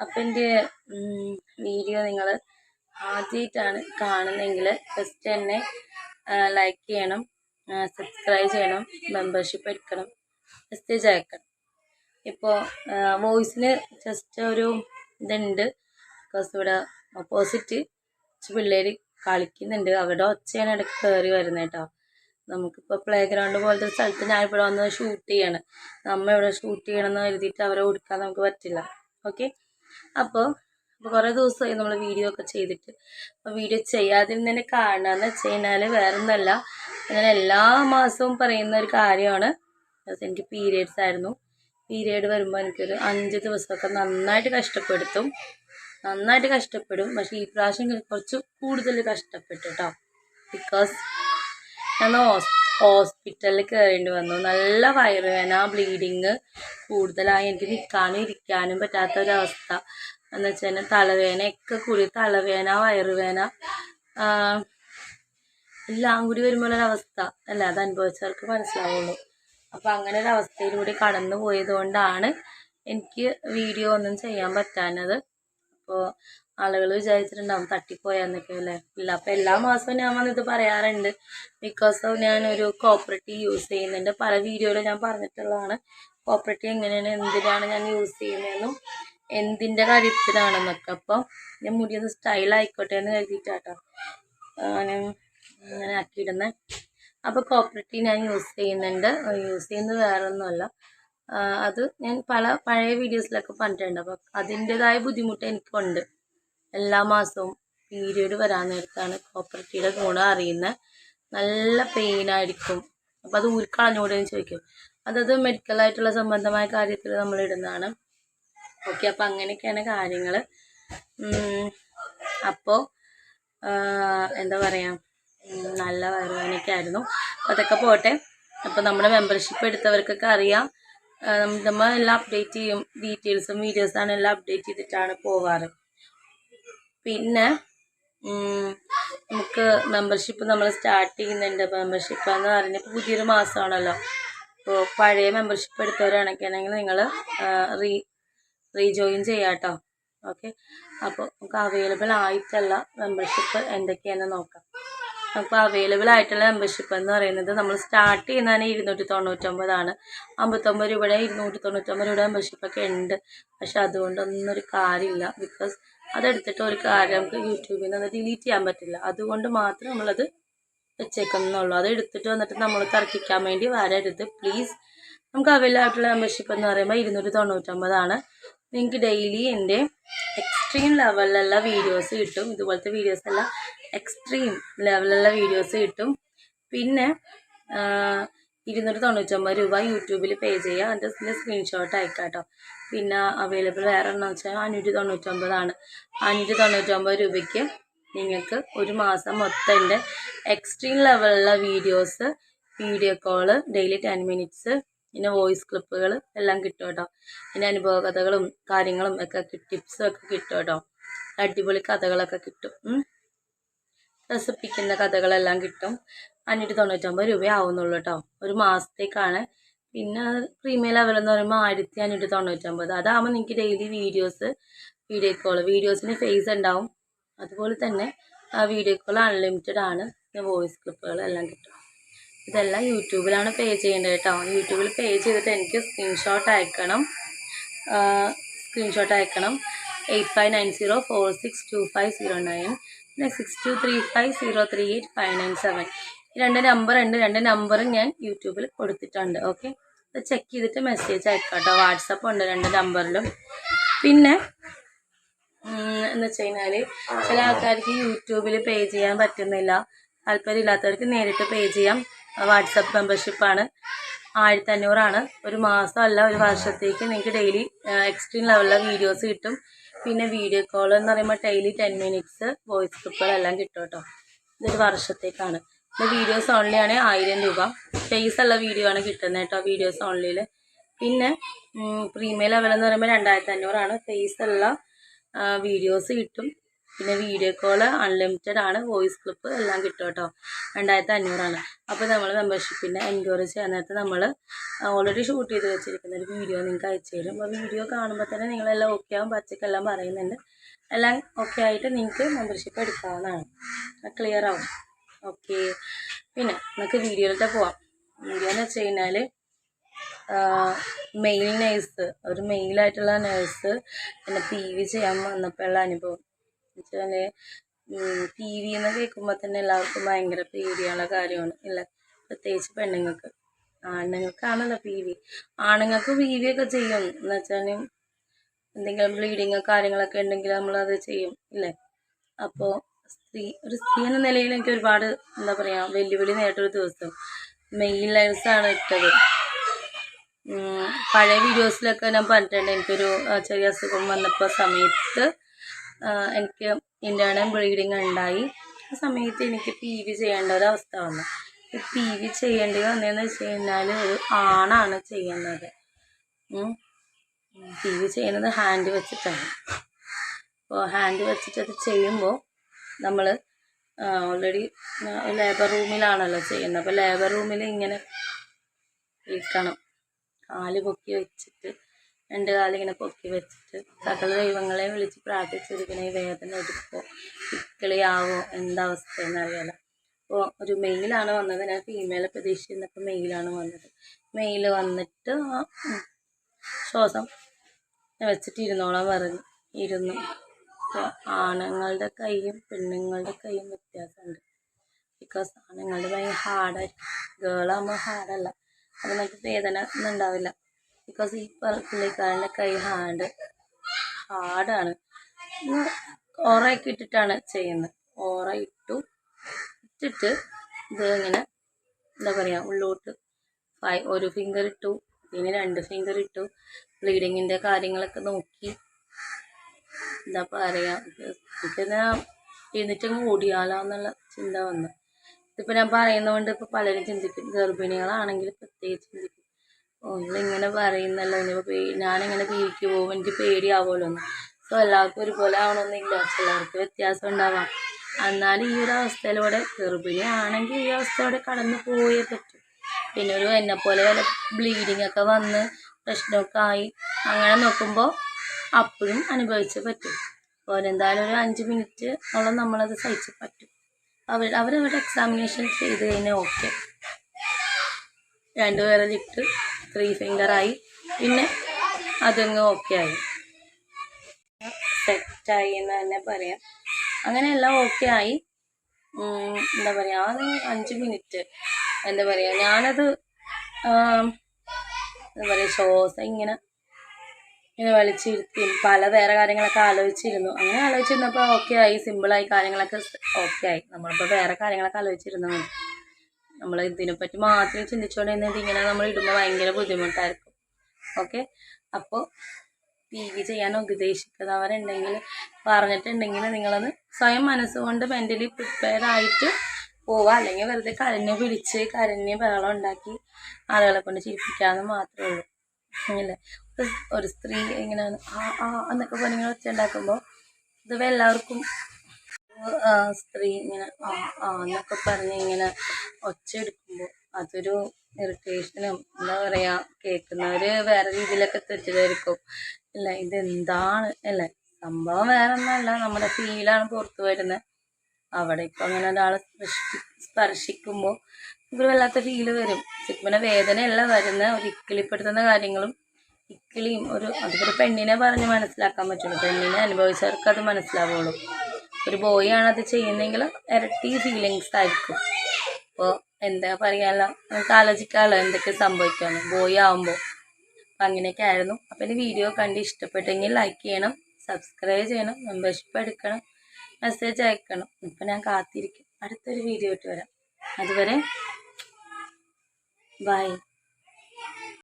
അപ്പം എന്റെ വീഡിയോ നിങ്ങൾ ആദ്യമായിട്ടാണ് കാണുന്നതെങ്കിൽ ഫസ്റ്റ് തന്നെ ലൈക്ക് ചെയ്യണം സബ്സ്ക്രൈബ് ചെയ്യണം മെമ്പർഷിപ്പ് എടുക്കണം മെസ്സേജ് അയക്കണം ഇപ്പോൾ വോയിസിന് ജസ്റ്റ് ഒരു ഇതുണ്ട്. ബിക്കോസ് ഇവിടെ ഓപ്പോസിറ്റ് പിള്ളേർ കളിക്കുന്നുണ്ട്. അവിടെ ഒച്ചയാണ് ഇടയ്ക്ക് കയറി വരുന്നത് കേട്ടോ. നമുക്കിപ്പോൾ പ്ലേ ഗ്രൗണ്ട് പോലത്തെ സ്ഥലത്ത് ഇവിടെ വന്ന് ഷൂട്ട് ചെയ്യണം. നമ്മൾ ഇവിടെ ഷൂട്ട് ചെയ്യണമെന്ന് കരുതിയിട്ട് അവരെ കൊടുക്കാൻ നമുക്ക് പറ്റില്ല. ഓക്കെ അപ്പോൾ അപ്പോൾ കുറേ ദിവസമായി നമ്മൾ വീഡിയോ ഒക്കെ ചെയ്തിട്ട്. അപ്പോൾ വീഡിയോ ചെയ്യാതിരുന്നതിന്റെ കാരണം എന്ന് വെച്ച് കഴിഞ്ഞാൽ വേറെ ഒന്നല്ല ഞാൻ എല്ലാ മാസവും പറയുന്ന ഒരു കാര്യമാണ്. എനിക്ക് പീരിയഡ്സ് ആയിരുന്നു. പീരിയഡ് വരുമ്പോൾ എനിക്കൊരു അഞ്ച് ദിവസമൊക്കെ നന്നായിട്ട് കഷ്ടപ്പെടുത്തും. നന്നായിട്ട് കഷ്ടപ്പെടും. പക്ഷേ ഈ പ്രാവശ്യം കുറച്ച് കൂടുതൽ കഷ്ടപ്പെട്ടു കേട്ടോ ബിക്കോസ് ഞാൻ ഹോസ്പിറ്റലിൽ കയറേണ്ടി വന്നു. നല്ല വയറുവേന ബ്ലീഡിങ് കൂടുതലായി. എനിക്ക് നിൽക്കാനും ഇരിക്കാനും പറ്റാത്ത ഒരവസ്ഥ എന്ന് വെച്ചാൽ കഴിഞ്ഞാൽ ഒക്കെ കൂടി തലവേന വയറുവേന എല്ലാം കൂടി വരുമ്പോഴൊരവസ്ഥ. അല്ല? അത് അനുഭവിച്ചവർക്ക് മനസ്സിലാവുള്ളൂ. അപ്പോൾ അങ്ങനെ ഒരു അവസ്ഥയിലൂടെ കടന്നു പോയത് കൊണ്ടാണ് എനിക്ക് വീഡിയോ ഒന്നും ചെയ്യാൻ പറ്റാഞ്ഞത്. അപ്പോൾ ആളുകൾ വിചാരിച്ചിട്ടുണ്ടാവും തട്ടിപ്പോയാന്നൊക്കെ അല്ലേ? ഇല്ല അപ്പം എല്ലാ മാസവും ഞാൻ വന്നിത് പറയാറുണ്ട്. ബിക്കോസ് ഓഫ് ഞാനൊരു കോപ്പറേറ്റീവ് യൂസ് ചെയ്യുന്നുണ്ട്. പല വീഡിയോയിലും ഞാൻ പറഞ്ഞിട്ടുള്ളതാണ്. കോപ്പറേറ്റീവ് എങ്ങനെയാണ് എന്തിനാണ് ഞാൻ യൂസ് ചെയ്യുന്നതെന്നും എന്തിന്റെ കാര്യത്തിലാണെന്നൊക്കെ അപ്പം ഞാൻ മുടി ഒന്ന് സ്റ്റൈൽ ആയിക്കോട്ടെ എന്ന് കരുതിയിട്ടാട്ടോ. അങ്ങനെ ആക്കിയിടുന്നത് അപ്പോൾ കോപ്പറേറ്റീവ് ഞാൻ യൂസ് ചെയ്യുന്നുണ്ട്. യൂസ് ചെയ്യുന്നത് വേറെ ഒന്നുമല്ല അത് ഞാൻ പല പഴയ വീഡിയോസിലൊക്കെ പറഞ്ഞിട്ടുണ്ട്. അപ്പോൾ അതിന്റെതായ ബുദ്ധിമുട്ട് എനിക്കുണ്ട്. എല്ലാ മാസവും പീരീഡ് വരാൻ നേരത്താണ് കോപ്പറേറ്റീയുടെ ഗുണം അറിയുന്നത് നല്ല പെയിൻ ആയിരിക്കും. അപ്പോൾ അത് ഊരിക്കളഞ്ഞുകൂടെ എന്ന് ചോദിക്കും. അതത് മെഡിക്കലായിട്ടുള്ള സംബന്ധമായ കാര്യത്തിൽ നമ്മൾ ഇടുന്നതാണ്. ഓക്കെ അപ്പം അങ്ങനെയൊക്കെയാണ് കാര്യങ്ങൾ അപ്പോൾ എന്താ പറയുക നല്ല വയറുവേദനയൊക്കെ ആയിരുന്നു. അതൊക്കെ പോട്ടെ. അപ്പോൾ നമ്മുടെ മെമ്പർഷിപ്പ് എടുത്തവർക്കൊക്കെ അറിയാം. നമ്മൾ എല്ലാം അപ്ഡേറ്റ് ചെയ്യും. ഡീറ്റെയിൽസും വീഡിയോസാണ് എല്ലാം അപ്ഡേറ്റ് ചെയ്തിട്ടാണ് പോവാറ്. പിന്നെ നമുക്ക് മെമ്പർഷിപ്പ് നമ്മൾ സ്റ്റാർട്ട് ചെയ്യുന്നുണ്ട്. മെമ്പർഷിപ്പ് എന്ന് പറയുന്നത് പുതിയൊരു മാസമാണല്ലോ അപ്പോൾ പഴയ മെമ്പർഷിപ്പ് എടുത്തവരാണെങ്കിൽ നിങ്ങൾ റീ റീജോയിൻ ചെയ്യാം കേട്ടോ ഓക്കെ അപ്പോൾ നമുക്ക് അവൈലബിൾ ആയിട്ടുള്ള മെമ്പർഷിപ്പ് എന്തൊക്കെയാണെന്ന് നോക്കാം. അപ്പോൾ അവൈലബിൾ ആയിട്ടുള്ള മെമ്പർഷിപ്പ് എന്ന് പറയുന്നത് നമ്മൾ സ്റ്റാർട്ട് ചെയ്യുന്നതിന് ഇരുന്നൂറ്റി തൊണ്ണൂറ്റൊമ്പതാണ് അമ്പത്തൊമ്പത് രൂപയുടെ ഇരുന്നൂറ്റി തൊണ്ണൂറ്റൊമ്പത് രൂപയുടെ മെമ്പർഷിപ്പൊക്കെ ഉണ്ട്. പക്ഷെ അതുകൊണ്ടൊന്നും ഒരു കാര്യമില്ല. ബിക്കോസ് അതെടുത്തിട്ട് ഒരു കാര്യം നമുക്ക് യൂട്യൂബിൽ നിന്ന് ഡിലീറ്റ് ചെയ്യാൻ പറ്റില്ല. അതുകൊണ്ട് മാത്രം നമ്മളത് വെച്ചേക്കുന്നുള്ളൂ അത് എടുത്തിട്ട് വന്നിട്ട് നമ്മൾ തർക്കിക്കാൻ വേണ്ടി വരരുത്. പ്ലീസ് നമുക്ക് അവൈലബിൾ ആയിട്ടുള്ള മെമ്പർഷിപ്പ് എന്ന് പറയുമ്പോൾ ഇരുന്നൂറ്റി തൊണ്ണൂറ്റൊമ്പതാണ് നിങ്ങൾക്ക് ഡെയിലി എന്റെ എക്സ്ട്രീം ലെവലിലുള്ള വീഡിയോസ് കിട്ടും. ഇതുപോലത്തെ വീഡിയോസ് അല്ല എക്സ്ട്രീം ലെവലിലുള്ള വീഡിയോസ് കിട്ടും. പിന്നെ ഇരുന്നൂറ്റി തൊണ്ണൂറ്റൊമ്പത് രൂപ യൂട്യൂബിൽ പേ ചെയ്യുക അതിന്റെ സ്ക്രീൻഷോട്ട് അയക്കാം കേട്ടോ പിന്നെ അവൈലബിൾ വേറെ എന്ന് വെച്ചാൽ അഞ്ഞൂറ്റി തൊണ്ണൂറ്റൊമ്പതാണ് അഞ്ഞൂറ്റി തൊണ്ണൂറ്റൊമ്പത് രൂപയ്ക്ക് നിങ്ങൾക്ക് ഒരു മാസം മൊത്തം എന്റെ എക്സ്ട്രീം ലെവലിലുള്ള videos video call daily ten minutes പിന്നെ വോയിസ് ക്ലിപ്പുകൾ എല്ലാം കിട്ടും കേട്ടോ. പിന്നെ അനുഭവ കഥകളും കാര്യങ്ങളും ഒക്കെ ടിപ്സും ഒക്കെ കിട്ടും കേട്ടോ. അടിപൊളി കഥകളൊക്കെ കിട്ടും. രസിപ്പിക്കുന്ന കഥകളെല്ലാം കിട്ടും. അഞ്ഞൂറ്റി തൊണ്ണൂറ്റൊമ്പത് രൂപ ആവുന്നുള്ളൂ കേട്ടോ. ഒരു മാസത്തേക്കാണ് പിന്നെ പ്രീമിയം ലെവൽ എന്ന് പറയുമ്പോൾ ആയിരത്തി അഞ്ഞൂറ്റി തൊണ്ണൂറ്റൊമ്പത് അതാകുമ്പോൾ നിങ്ങൾക്ക് ഡെയിലി വീഡിയോസ് വീഡിയോ കോൾ വീഡിയോസിന് ഫേസ് ഉണ്ടാവും. അതുപോലെ തന്നെ ആ വീഡിയോ കോൾ അൺലിമിറ്റഡ് ആണ്. പിന്നെ വോയിസ് ക്ലിപ്പുകൾ എല്ലാം കിട്ടും. ഇതെല്ലാം യൂട്യൂബിലാണ് പേ ചെയ്യേണ്ടത് കേട്ടോ. യൂട്യൂബിൽ പേ ചെയ്തിട്ട് എനിക്ക് സ്ക്രീൻഷോട്ട് അയക്കണം. സ്ക്രീൻഷോട്ട് അയക്കണം. Eight five nine zero four six two five zero nine പിന്നെ six two three five zero three eight five nine seven രണ്ട് നമ്പർ ഉണ്ട് രണ്ട് നമ്പറും ഞാൻ യൂട്യൂബിൽ കൊടുത്തിട്ടുണ്ട് ഓക്കെ അത് ചെക്ക് ചെയ്തിട്ട് മെസ്സേജ് അയക്കാം കേട്ടോ വാട്സപ്പ് ഉണ്ട് രണ്ട് നമ്പറിലും പിന്നെ എന്ന് വെച്ച് കഴിഞ്ഞാൽ ചില ആൾക്കാർക്ക് യൂട്യൂബിൽ പേ ചെയ്യാൻ പറ്റുന്നില്ല. താല്പര്യമില്ലാത്തവർക്ക് നേരിട്ട് പേ ചെയ്യാം. വാട്സപ്പ് മെമ്പർഷിപ്പാണ് ആയിരത്തി അഞ്ഞൂറാണ് ഒരു മാസമല്ല ഒരു വർഷത്തേക്ക് നിങ്ങൾക്ക് ഡെയിലി എക്സ്ട്രീം ലെവലിലെ വീഡിയോസ് കിട്ടും. പിന്നെ വീഡിയോ കോൾ എന്ന് പറയുമ്പോൾ ഡെയിലി ടെൻ മിനിറ്റ്സ് വോയിസ് ക്ലിപ്പുകളെല്ലാം കിട്ടും കേട്ടോ. ഇതൊരു വർഷത്തേക്കാണ്. വീഡിയോസ് ഓൺലി ആണ് ആയിരം രൂപ. ഫേസ് ഉള്ള വീഡിയോ ആണ് കിട്ടുന്നത് കേട്ടോ വീഡിയോസ് ഓൺലിയിൽ പിന്നെ പ്രീമിയം ലെവൽ എന്ന് പറയുമ്പോൾ രണ്ടായിരത്തി അഞ്ഞൂറാണ് ഫേസ് ഉള്ള വീഡിയോസ് കിട്ടും. പിന്നെ വീഡിയോ കോൾ അൺലിമിറ്റഡ് ആണ് വോയിസ് ക്ലിപ്പ് എല്ലാം കിട്ടും കേട്ടോ. രണ്ടായിരത്തി അഞ്ഞൂറാണ് അപ്പോൾ നമ്മൾ മെമ്പർഷിപ്പിന്റെ എൻക്വയറി ചെയ്യാൻ നേരത്തെ നമ്മൾ ഓൾറെഡി ഷൂട്ട് ചെയ്ത് വെച്ചിരിക്കുന്ന ഒരു വീഡിയോ നിങ്ങൾക്ക് അയച്ചു തരും. അപ്പോൾ വീഡിയോ കാണുമ്പോൾ തന്നെ നിങ്ങളെല്ലാം ഓക്കെ ആവും പച്ചക്കെല്ലാം പറയുന്നുണ്ട്. എല്ലാം ഓക്കെ ആയിട്ട് നിങ്ങൾക്ക് മെമ്പർഷിപ്പ് എടുക്കാവുന്നതാണ്. ക്ലിയർ ആവും. ഓക്കെ. പിന്നെ നമുക്ക് വീഡിയോയിലത്തെ പോവാം. വീഡിയോ എന്ന് വെച്ച് കഴിഞ്ഞാൽ മെയിൽ നേഴ്സ് ഒരു മെയിലായിട്ടുള്ള നേഴ്സ് എന്നെ പി വി ചെയ്യാൻ വന്നപ്പോഴുള്ള അനുഭവം. വെച്ചാൽ പി വി എന്ന് കേൾക്കുമ്പോൾ തന്നെ എല്ലാവർക്കും ഭയങ്കര പേടിയുള്ള കാര്യമാണ് ഇല്ല പ്രത്യേകിച്ച് പെണ്ണുങ്ങൾക്ക്. ആണുങ്ങൾക്കാണല്ലോ പി വി ആണുങ്ങൾക്ക് പി വി ഒക്കെ ചെയ്യും. എന്ന് വെച്ചാൽ എന്തെങ്കിലും ബ്ലീഡിങ് കാര്യങ്ങളൊക്കെ ഉണ്ടെങ്കിൽ നമ്മളത് ചെയ്യും ഇല്ലേ അപ്പോൾ സ്ത്രീ ഒരു സ്ത്രീ എന്ന നിലയിൽ എനിക്ക് ഒരുപാട് എന്താ പറയുക വെല്ലുവിളി നേരിട്ടൊരു ദിവസം. മെയിൽ ലൈവ്സാണ് ഇട്ടത്. പഴയ വീഡിയോസിലൊക്കെ ഞാൻ പറഞ്ഞിട്ടുണ്ട്. എനിക്കൊരു ചെറിയ അസുഖം വന്നപ്പോൾ സമയത്ത് എനിക്ക് ഇന്റേണൽ ബ്ലീഡിങ് ഉണ്ടായി. ആ സമയത്ത് എനിക്ക് പി വി ചെയ്യേണ്ട ഒരു അവസ്ഥ വന്നു. പി വി ചെയ്യേണ്ടി വന്നതെന്ന് വെച്ച് കഴിഞ്ഞാൽ ഒരു ആണാണ് ചെയ്യുന്നത്. പി വി ചെയ്യുന്നത് ഹാൻഡ് വെച്ചിട്ടാണ്. അപ്പോൾ ഹാൻഡ് വെച്ചിട്ട് ചെയ്യുമ്പോൾ നമ്മൾ ഓൾറെഡി ലേബർ റൂമിലാണല്ലോ ചെയ്യുന്നത്. അപ്പോൾ ലേബർ റൂമിൽ ഇങ്ങനെ ഇരിക്കണം. കാൽ പൊക്കി വെച്ചിട്ട് രണ്ട് കാലിങ്ങനെ പൊക്കി വെച്ചിട്ട് സകല ദൈവങ്ങളെ വിളിച്ച് പ്രാർത്ഥിച്ചിരിക്കണ ഈ വേദന എടുക്കുമോ അവസ്ഥ എന്ന് അറിയാല്ല അപ്പോൾ ഒരു മെയിലാണ് വന്നത്. ഞാൻ ഫീമെയിലെ പ്രതീക്ഷിച്ചിരുന്നപ്പോൾ മെയിലാണ് വന്നത്. മെയിൽ വന്നിട്ട് ശ്വാസം വെച്ചിട്ട് ഇരുന്നോളാൻ പറഞ്ഞു. ഇരുന്നു. ആണുങ്ങളുടെ കൈയും പെണ്ണുങ്ങളുടെ കൈയും വ്യത്യാസമുണ്ട്. ബിക്കോസ് ആണുങ്ങളുടെ ഭയങ്കര ഹാർഡായിരിക്കും ഗേളാകുമ്പോൾ ഹാർഡല്ല അത് നമുക്ക് വേദന ഒന്നും ഉണ്ടാവില്ല. ബിക്കോസ് ഈ പുള്ളിക്കാരന്റെ കൈ ഹാർഡ് ഹാർഡാണ് ഓറയൊക്കെ ഇട്ടിട്ടാണ് ചെയ്യുന്നത്. ഓറ ഇട്ടു. ഇട്ടിട്ട് ഇത് ഇങ്ങനെ എന്താ പറയുക ഉള്ളോട്ട് ഒരു ഫിംഗർ ഇട്ടു. പിന്നെ രണ്ട് ഫിംഗർ ഇട്ടു. ബ്ലീഡിങ്ങിന്റെ കാര്യങ്ങളൊക്കെ നോക്കി. എന്താ പറയാ എനിക്കെന്നാ എഴുന്നേറ്റങ്ങ് ഓടിയാലോ എന്നുള്ള ചിന്ത വന്നു. ഇതിപ്പോൾ ഞാൻ പറയുന്നതുകൊണ്ട് ഇപ്പോൾ പലരും ചിന്തിക്കും ഗർഭിണികളാണെങ്കിൽ പ്രത്യേകിച്ച് ചിന്തിക്കും. ഓ ഇങ്ങനെ പറയുന്നല്ലോ ഇനിയിപ്പോൾ ഞാനിങ്ങനെ പീക്ക് പോകും എനിക്ക് പേടിയാവുമല്ലോ സോ എല്ലാവർക്കും ഒരുപോലെ ആവണമെന്നില്ല ചിലർക്ക് വ്യത്യാസം ഉണ്ടാവാം. എന്നാലും ഈ ഒരു അവസ്ഥയിലൂടെ ഗർഭിണി ആണെങ്കിൽ ഈ അവസ്ഥയോടെ കടന്നു പോയേ പറ്റും. പിന്നെ ഒരു എന്നെപ്പോലെ വല്ല ബ്ലീഡിങ് ഒക്കെ വന്ന് പ്രശ്നമൊക്കെ ആയി അങ്ങനെ നോക്കുമ്പോൾ അപ്പോഴും അനുഭവിച്ചേ പറ്റും. അപ്പോൾ എന്തായാലും ഒരു അഞ്ച് മിനിറ്റ് ഓളം നമ്മളത് സഹിച്ച് പറ്റും. അവർ അവരവരുടെ എക്സാമിനേഷൻ ചെയ്ത് കഴിഞ്ഞാൽ ഓക്കെ രണ്ട് വിരലിട്ട് ത്രീ ഫിംഗറായി പിന്നെ അതങ്ങ് ഓക്കെ ആയി. സെറ്റായി എന്ന് തന്നെ പറയാം. അങ്ങനെ എല്ലാം ഓക്കെ ആയി എന്താ പറയുക അത് അഞ്ച് മിനിറ്റ് എന്താ പറയുക ഞാനത് എന്താ പറയുക ശ്വാസം ഇങ്ങനെ ഇങ്ങനെ വലിച്ചിരുത്തി പല വേറെ കാര്യങ്ങളൊക്കെ ആലോചിച്ചിരുന്നു. അങ്ങനെ ആലോചിച്ചിരുന്നപ്പോൾ ഓക്കെ ആയി സിമ്പിളായി കാര്യങ്ങളൊക്കെ ഓക്കെ ആയി. നമ്മളിപ്പോൾ വേറെ കാര്യങ്ങളൊക്കെ ആലോചിച്ചിരുന്നു നമ്മൾ ഇതിനെപ്പറ്റി മാത്രം ചിന്തിച്ചുകൊണ്ടിരുന്നത് ഇങ്ങനെ നമ്മൾ ഇടുമ്പോൾ ഭയങ്കര ബുദ്ധിമുട്ടായിരിക്കും. ഓക്കെ അപ്പോൾ പി വി ചെയ്യാൻ ഉപദേശിക്കുന്നവരുണ്ടെങ്കിൽ പറഞ്ഞിട്ടുണ്ടെങ്കിൽ നിങ്ങളത് സ്വയം മനസ്സുകൊണ്ട് മെന്റലി പ്രിപ്പയർ ആയിട്ട് പോവുക അല്ലെങ്കിൽ വെറുതെ കരഞ്ഞ് പിടിച്ച് കരഞ്ഞ് ബഹളം ഉണ്ടാക്കി ആളുകളെ കൊണ്ട് ചിരിപ്പിക്കാമെന്ന് മാത്രമേ ഉള്ളൂ. ഇല്ലേ? ഒരു- സ്ത്രീ ഇങ്ങനെ ആ ആ എന്നൊക്കെ പറഞ്ഞ് ഇങ്ങനെ ഒച്ച ഉണ്ടാക്കുമ്പോൾ ഇത് എല്ലാവർക്കും സ്ത്രീ ഇങ്ങനെ ആ ആ എന്നൊക്കെ പറഞ്ഞ് ഇങ്ങനെ ഒച്ച എടുക്കുമ്പോൾ അതൊരു ഇറിറ്റേഷനും എന്താ പറയുക കേൾക്കുന്നവർ വേറെ രീതിയിലൊക്കെ തെറ്റിദ്ധരിക്കും ഇല്ല ഇതെന്താണ്? അല്ലെ? സംഭവം വേറെ ഒന്നല്ല നമ്മുടെ ഫീലാണ് പുറത്തു വരുന്നത് അവിടെ ഇപ്പം അങ്ങനെ ഒരാൾ സ്പർശി സ്പർശിക്കുമ്പോൾ ഒരു വല്ലാത്ത ഫീൽ വരും. ശരിക്കും വേദനയല്ല വരുന്ന. ഒരിക്കലിപ്പെടുത്തുന്ന കാര്യങ്ങളും ഇക്കിളിയും ഒരു അതിപ്പോൾ പെണ്ണിനെ പറഞ്ഞ് മനസ്സിലാക്കാൻ പറ്റുള്ളൂ. പെണ്ണിനെ അനുഭവിച്ചവർക്ക് അത് മനസ്സിലാവുള്ളൂ. ഒരു ബോയ് ആണ് അത് ചെയ്യുന്നതെങ്കിൽ ഇരട്ടി ഫീലിങ്സ് ആയിരിക്കും. അപ്പോൾ എന്താ പറയാനുള്ള നമുക്ക് ആലോചിക്കാമല്ലോ എന്തൊക്കെ സംഭവിക്കാമെന്ന് ബോയ് ആവുമ്പോൾ അപ്പം അങ്ങനെയൊക്കെ ആയിരുന്നു. അപ്പം എന്റെ വീഡിയോ കണ്ട് ഇഷ്ടപ്പെട്ടെങ്കിൽ ലൈക്ക് ചെയ്യണം സബ്സ്ക്രൈബ് ചെയ്യണം മെമ്പർഷിപ്പ് എടുക്കണം മെസ്സേജ് അയക്കണം. ഇപ്പം ഞാൻ കാത്തിരിക്കും. അടുത്തൊരു വീഡിയോ ഇട്ട് വരാം. അതുവരെ ബൈ